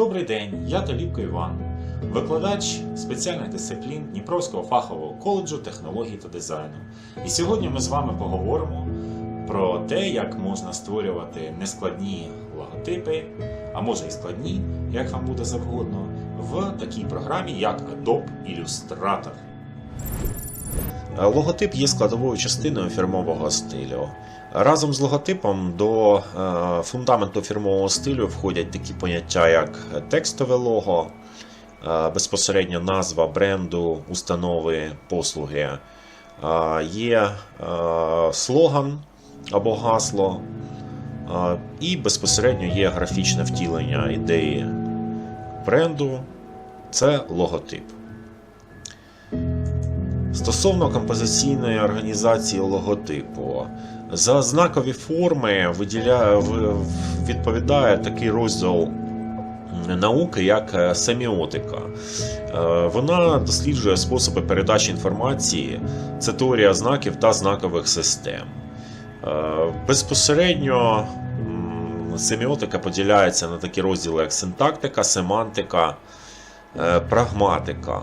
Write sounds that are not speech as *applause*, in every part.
Добрий день, я Таліпко Іван, викладач спеціальних дисциплін Дніпровського фахового коледжу технологій та дизайну. І сьогодні ми з вами поговоримо про те, як можна створювати нескладні логотипи, а може і складні, як вам буде завгодно, в такій програмі, як Adobe Illustrator. Логотип є складовою частиною фірмового стилю. Разом з логотипом до е, фундаменту фірмового стилю входять такі поняття, як текстове лого, е, безпосередньо назва бренду, установи, послуги. Е, Є слоган або гасло, і безпосередньо є графічне втілення ідеї бренду. Це логотип. Стосовно композиційної організації логотипу, за знакові форми виділяє, в- в- відповідає такий розділ науки, як е, семіотика. Е, Вона досліджує способи передачі інформації, це теорія знаків та знакових систем. Е, Безпосередньо семіотика поділяється на такі розділи, як синтактика, семантика, прагматика.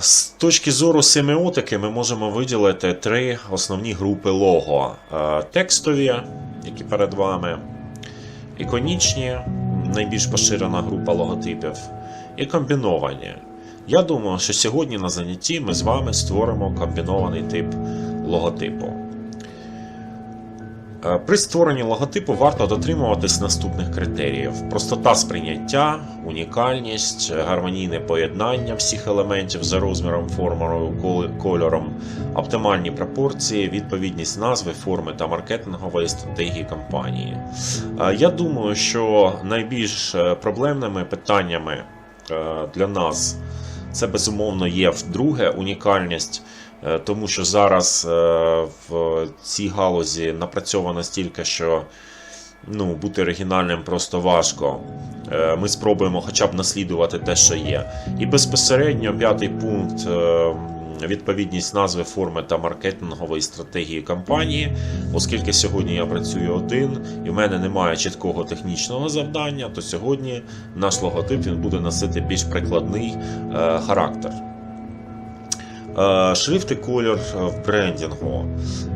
З точки зору семіотики ми можемо виділити три основні групи лого: Е, текстові, які перед вами, іконічні, найбільш поширена група логотипів, і комбіновані. Я думаю, що сьогодні на занятті ми з вами створимо комбінований тип логотипу. Е, При створенні логотипу варто дотримуватись наступних критеріїв: простота сприйняття, унікальність, гармонійне поєднання всіх елементів за розміром, формою, кольором, оптимальні пропорції, відповідність назви, форми та маркетингової стратегії компанії. Е, Я думаю, що найбільш е, проблемними питаннями для нас це безумовно є вдруге унікальність. Е, тому що зараз е, в цій галузі напрацьовано стільки, що ну, бути оригінальним просто важко. Е, Ми спробуємо хоча б наслідувати те, що є. І безпосередньо п'ятий пункт. Відповідність назви, форми та маркетингової стратегії компанії, оскільки сьогодні я працюю один і в мене немає чіткого технічного завдання, то сьогодні наш логотип він буде носити більш прикладний характер. Е, Шрифт і колір в брендінгу.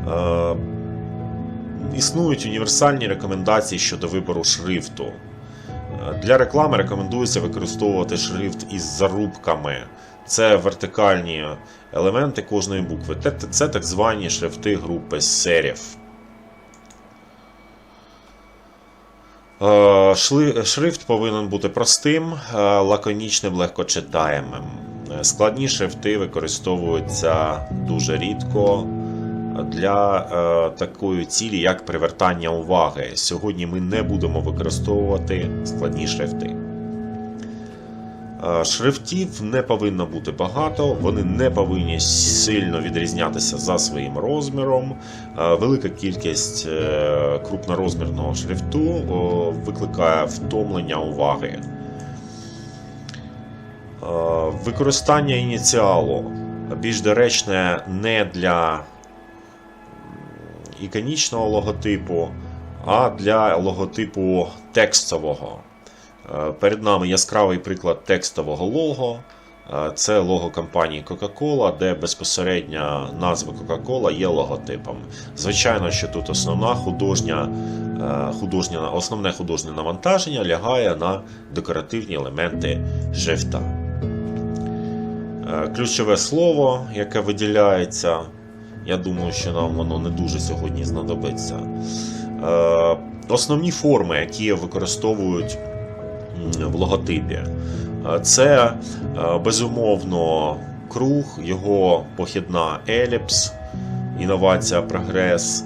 Е, Існують універсальні рекомендації щодо вибору шрифту. Е, Для реклами рекомендується використовувати шрифт із зарубками. Це вертикальні елементи кожної букви. Це так звані шрифти групи серів. Е, Шрифт повинен бути простим, е, лаконічним, легкочитаємим. Складні шрифти використовуються дуже рідко для е, такої цілі, як привертання уваги. Сьогодні ми не будемо використовувати складні шрифти. Е, Шрифтів не повинно бути багато, вони не повинні сильно відрізнятися за своїм розміром. Е, Велика кількість крупнорозмірного шрифту викликає втомлення уваги. Е, Використання ініціалу більш доречне не для іконічного логотипу, а для логотипу текстового. Е, Перед нами яскравий приклад текстового лого. Е, Це лого компанії Coca-Cola, де безпосередня назва Coca-Cola є логотипом. Звичайно, що тут основна художня, художня, основне художнє навантаження лягає на декоративні елементи шрифта. Е, Ключове слово, яке виділяється, я думаю, що нам воно не дуже сьогодні знадобиться. Е, Основні форми, які використовують в логотипі. Е, Це безумовно круг, його похідна еліпс, інновація, прогрес.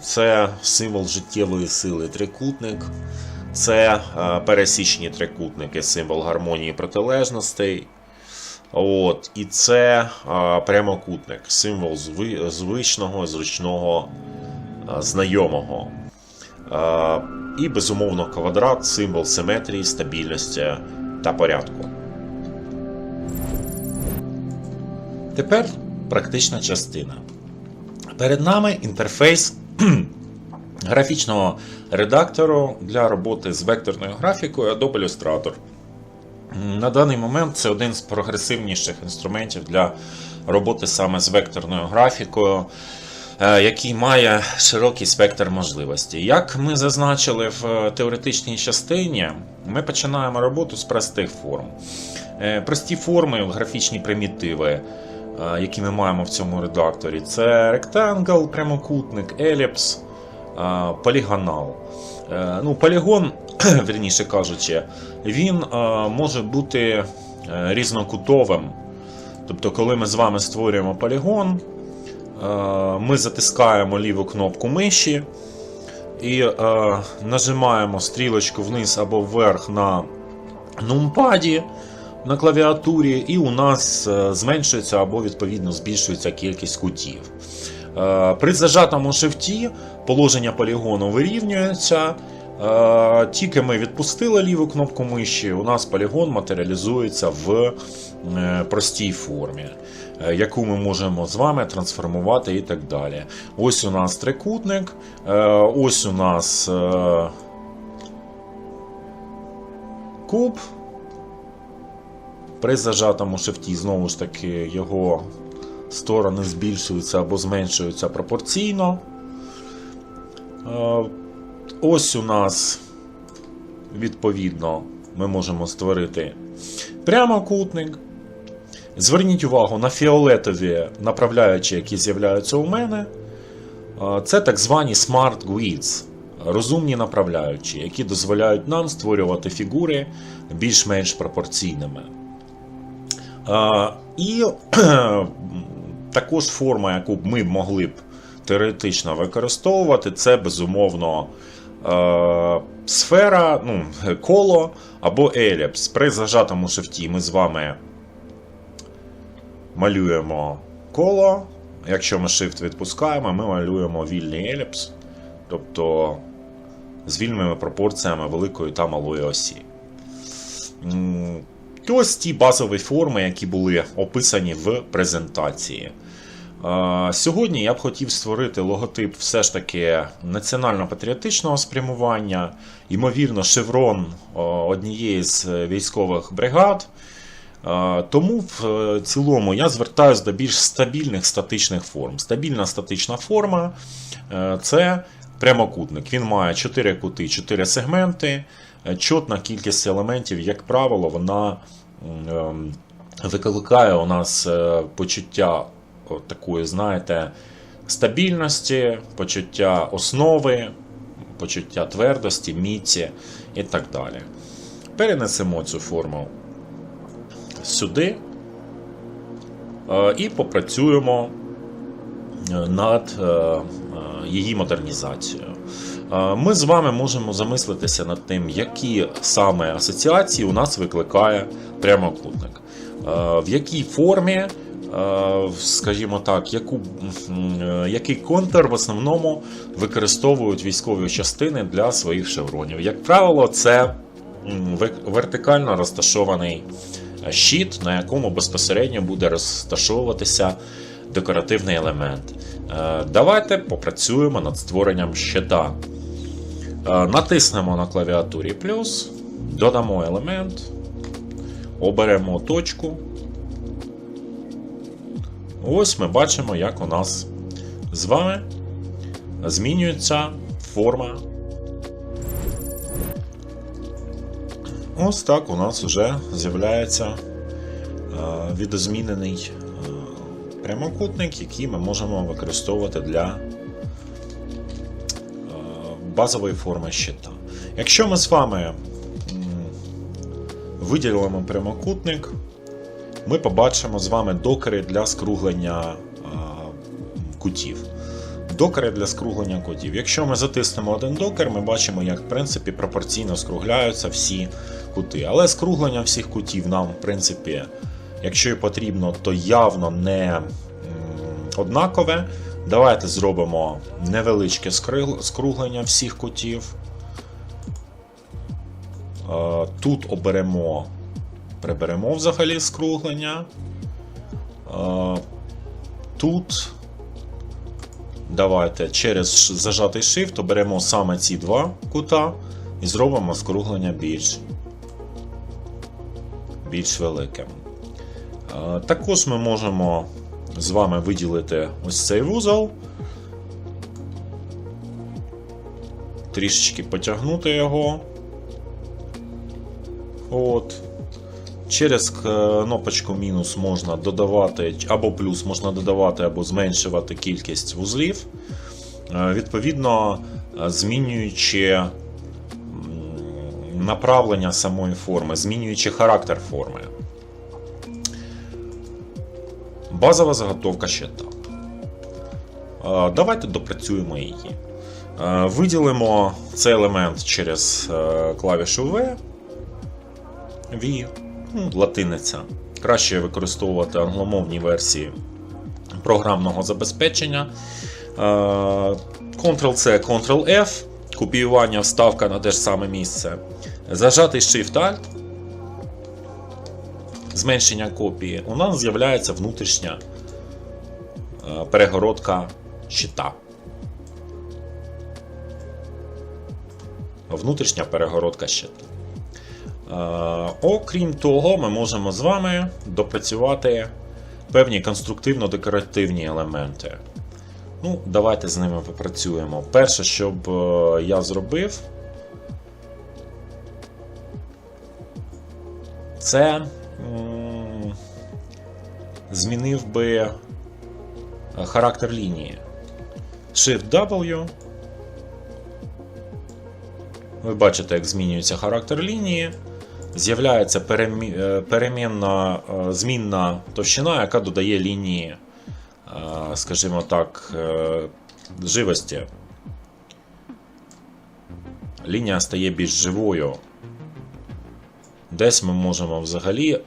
Це символ життєвої сили трикутник. Це пересічні трикутники, символ гармонії протилежностей. От, і це е, прямокутник, символ зви- звичного, зручного, е, знайомого. Е, І, безумовно, квадрат символ симетрії, стабільності та порядку. Тепер практична частина. Перед нами інтерфейс *clears throat* графічного редактору для роботи з векторною графікою Adobe Illustrator. На даний момент це один з прогресивніших інструментів для роботи саме з векторною графікою, е, який має широкий спектр можливостей. Як ми зазначили в е, теоретичній частині, ми починаємо роботу з простих форм. Е, Прості форми, графічні примітиви, які ми маємо в цьому редакторі, це ректангл, прямокутник, еліпс, полігонал. Ну, полігон, *clears throat* верніше кажучи, він е, може бути е, різнокутовим. Тобто, коли ми з вами створюємо полігон, е, ми затискаємо ліву кнопку миші і нажимаємо стрілочку вниз або вверх на нумпаді на клавіатурі, і у нас зменшується або відповідно збільшується кількість кутів. При зажатому шифті положення полігону вирівнюється. Е, Тільки ми відпустили ліву кнопку миші, у нас полігон матеріалізується в е, простій формі, е, яку ми можемо з вами трансформувати і так далі. Ось у нас трикутник, ось у нас куб. При зажатому шифті, знову ж таки, його сторони збільшуються або зменшуються пропорційно. Ось у нас, відповідно, ми можемо створити прямокутник. Зверніть увагу на фіолетові направляючі, які з'являються у мене. Це так звані Smart Grids, розумні направляючі, які дозволяють нам створювати фігури більш-менш пропорційними. І *clears throat* також форма, яку б ми могли б теоретично використовувати, це безумовно сфера, ну, коло або еліпс. При зажатому шифті ми з вами малюємо коло. Якщо ми shift відпускаємо, ми малюємо вільний еліпс, тобто з вільними пропорціями великої та малої осі. Ось ті базові форми, які були описані в презентації. Е, Сьогодні я б хотів створити логотип все ж таки національно-патріотичного спрямування, ймовірно, шеврон е, однієї з військових бригад. Е, Тому в е, цілому я звертаюся до більш стабільних статичних форм. Стабільна статична форма е, це прямокутник. Він має 4 кути, 4 сегменти. Е, Чотна кількість елементів, як правило, вона ем, викликає у нас е, почуття от такої, знаєте, стабільності, почуття основи, почуття твердості, міці і так далі. Перенесемо цю форму сюди е, і попрацюємо е, над е, її модернізацією. Ми з вами можемо замислитися над тим, які саме асоціації у нас викликає прямокутник. В якій формі, скажімо так, яку, е, який контур в основному використовують військові частини для своїх шевронів. Як правило, це вертикально розташований е, щит, на якому безпосередньо буде розташовуватися декоративний елемент. Е, Давайте попрацюємо над створенням щита. Е, Натиснемо на клавіатурі плюс, додамо елемент, оберемо точку. Ось ми бачимо, як у нас з вами змінюється форма. Ось так у нас вже з'являється е, відозмінений е, прямокутник, який ми можемо використовувати для е, базової форми щита. Якщо ми з вами виділимо прямокутник, ми побачимо з вами докери для скруглення кутів. Докери для скруглення кутів. Якщо ми затиснемо один докер, ми бачимо, як в принципі пропорційно скругляються всі кути. Але скруглення всіх кутів нам, в принципі, якщо і потрібно, то явно не однакове. Давайте зробимо невеличке скруглення всіх кутів. Тут оберемо, приберемо взагалі скруглення. Тут Давайте через зажатий Shift оберемо саме ці два кута і зробимо скруглення більш, більш великим. Е, Також ми можемо з вами виділити ось цей вузол, трішечки потягнути його. От. Через кнопочку мінус можна додавати, або плюс можна додавати, або зменшувати кількість вузлів, Е, відповідно е, змінюючи направлення самої форми, змінюючи характер форми. Базова заготовка ще так. Е, Давайте допрацюємо її. Е, Виділимо цей елемент через е, клавішу V. V, латиниця. Краще використовувати англомовні версії програмного забезпечення. Е, Ctrl-C, Ctrl-F, копіювання, вставка на те ж саме місце. Зажатий Shift-Alt, зменшення копії. У нас з'являється внутрішня е, перегородка щита. Внутрішня перегородка щита. Е, Окрім того, ми можемо з вами допрацювати певні конструктивно-декоративні елементи. Ну, давайте з ними попрацюємо. Перше, що б е, я зробив, це змінив би е, характер лінії. Shift-W. Ви бачите, як змінюється характер лінії. З'являється е, перемінна е, змінна товщина, яка додає лінії, е, скажімо так, живості. Лінія стає більш живою. Десь ми можемо взагалі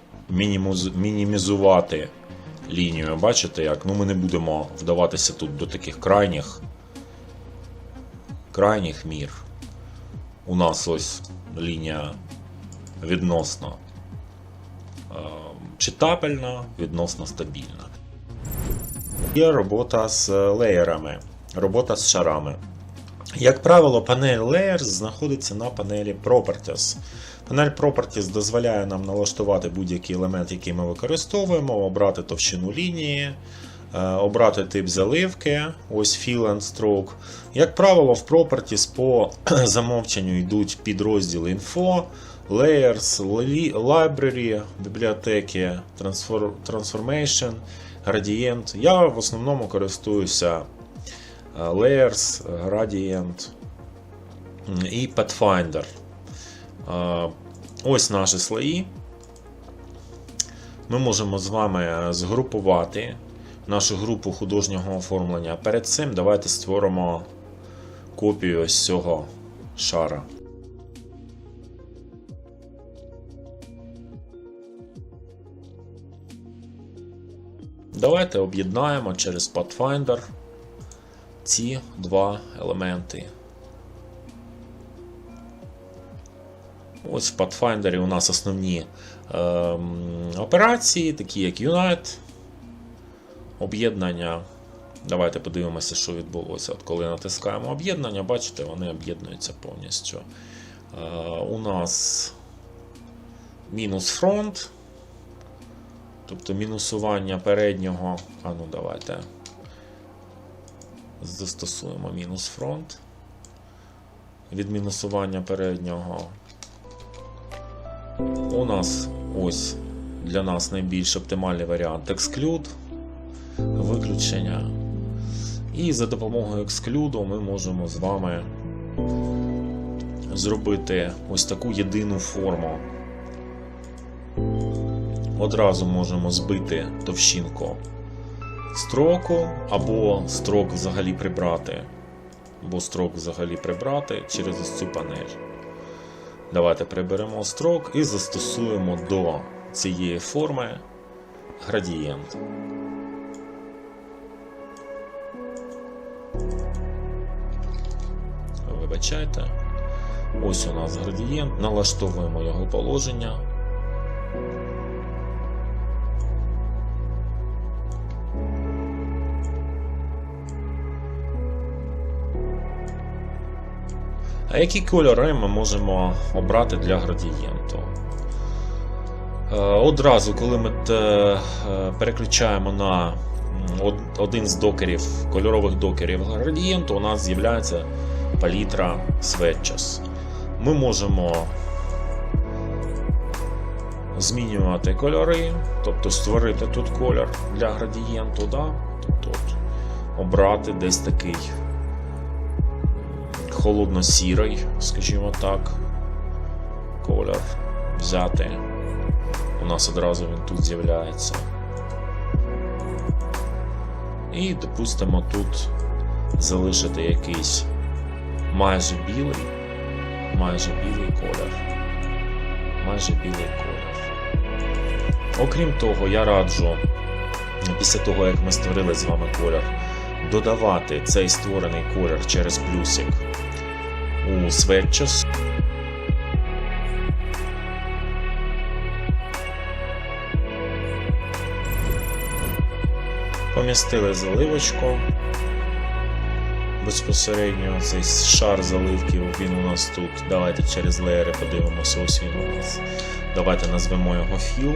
мінімізувати лінію. Бачите як? Ну, ми не будемо вдаватися тут до таких крайніх, крайніх мір. У нас ось лінія відносно е, читабельна, відносно стабільна. Є робота з леєрами, робота з шарами. Як правило, панель Layers знаходиться на панелі Properties. Панель Properties дозволяє нам налаштувати будь-який елемент, який ми використовуємо, обрати товщину лінії, е, обрати тип заливки, ось Fill and Stroke. Як правило, в Properties по *clears throat* замовченню йдуть підрозділи Info, Layers, Library, бібліотеки, Transformation, Gradient. Я в основному користуюся е, Layers, Gradient і Pathfinder. Е, Ось наші слої. Ми можемо з вами згрупувати нашу групу художнього оформлення. Перед цим давайте створимо копію ось цього шара. Давайте об'єднаємо через Pathfinder ці два елементи. Ось в Pathfinder у нас основні ем, операції, такі як Unite, об'єднання. Давайте подивимося, що відбулося. От коли натискаємо об'єднання, бачите, вони об'єднуються повністю. Е, у нас мінус фронт. Тобто мінусування переднього. А ну давайте застосуємо мінус фронт. Від мінусування переднього. У нас ось для нас найбільш оптимальний варіант Exclude, виключення. І за допомогою Exclude ми можемо з вами зробити ось таку єдину форму. Одразу можемо збити товщинку строку, або строк взагалі прибрати, або строк взагалі прибрати через ось цю панель. Давайте приберемо строк і застосуємо до цієї форми градієнт. Вибачайте. Ось у нас градієнт, налаштовуємо його положення. А які кольори ми можемо обрати для градієнту? Е, Одразу, коли ми е, переключаємо на один з докерів, кольорових докерів градієнту, у нас з'являється палітра Swatches. Ми можемо змінювати кольори, тобто створити тут колір для градієнту, да? тобто обрати десь такий холодно-сірий, скажімо так, колір взяти. У нас одразу він тут з'являється. І, допустимо, тут залишити якийсь майже білий, майже білий колір. Майже білий колір. Окрім того, я раджу, після того, як ми створили з вами колір, додавати цей створений колір через плюсик у Swatches. Помістили заливочку. Безпосередньо цей шар заливки він у нас тут. Давайте через леєри подивимося, ось він у нас. Давайте назвемо його філ.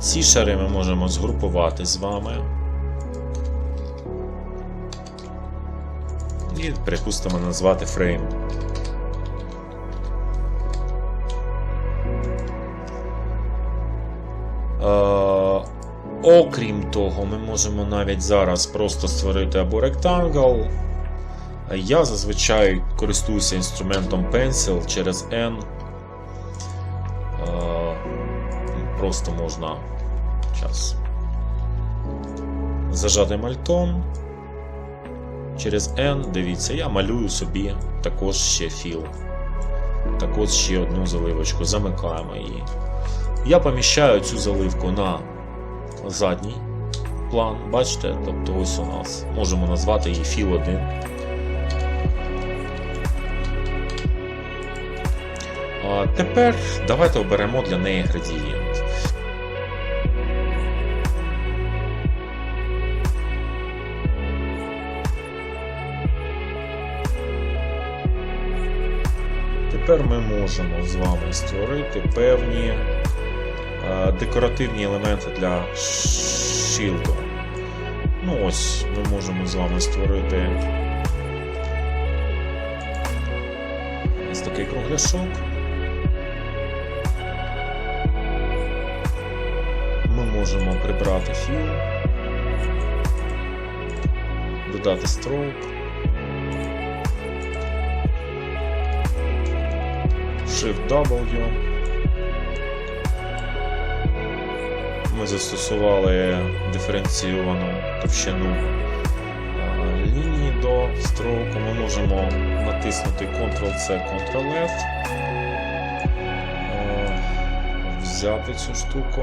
Ці шари ми можемо згрупувати з вами. І, припустимо, назвати фрейм. Е, Окрім того, ми можемо навіть зараз просто створити або ректангл. Я зазвичай користуюся інструментом Pencil через N. Просто можна час. Зажати мальтом. Через N, дивіться, я малюю собі також ще філ. Також ще одну заливочку. Замикаємо її. Я поміщаю цю заливку на задній план. Бачите? Тобто ось у нас. Можемо назвати її філ 1. А тепер давайте оберемо для неї градієнт. Тепер ми можемо з вами створити певні е, декоративні елементи для шилду. Ну ось, ми можемо з вами створити ось такий кругляшок. Ми можемо прибрати філ, додати строк. Shift W. Ми застосували диференційовану товщину е, лінії до строку. Ми можемо натиснути Ctrl-C, Ctrl-F, е, взяти цю штуку.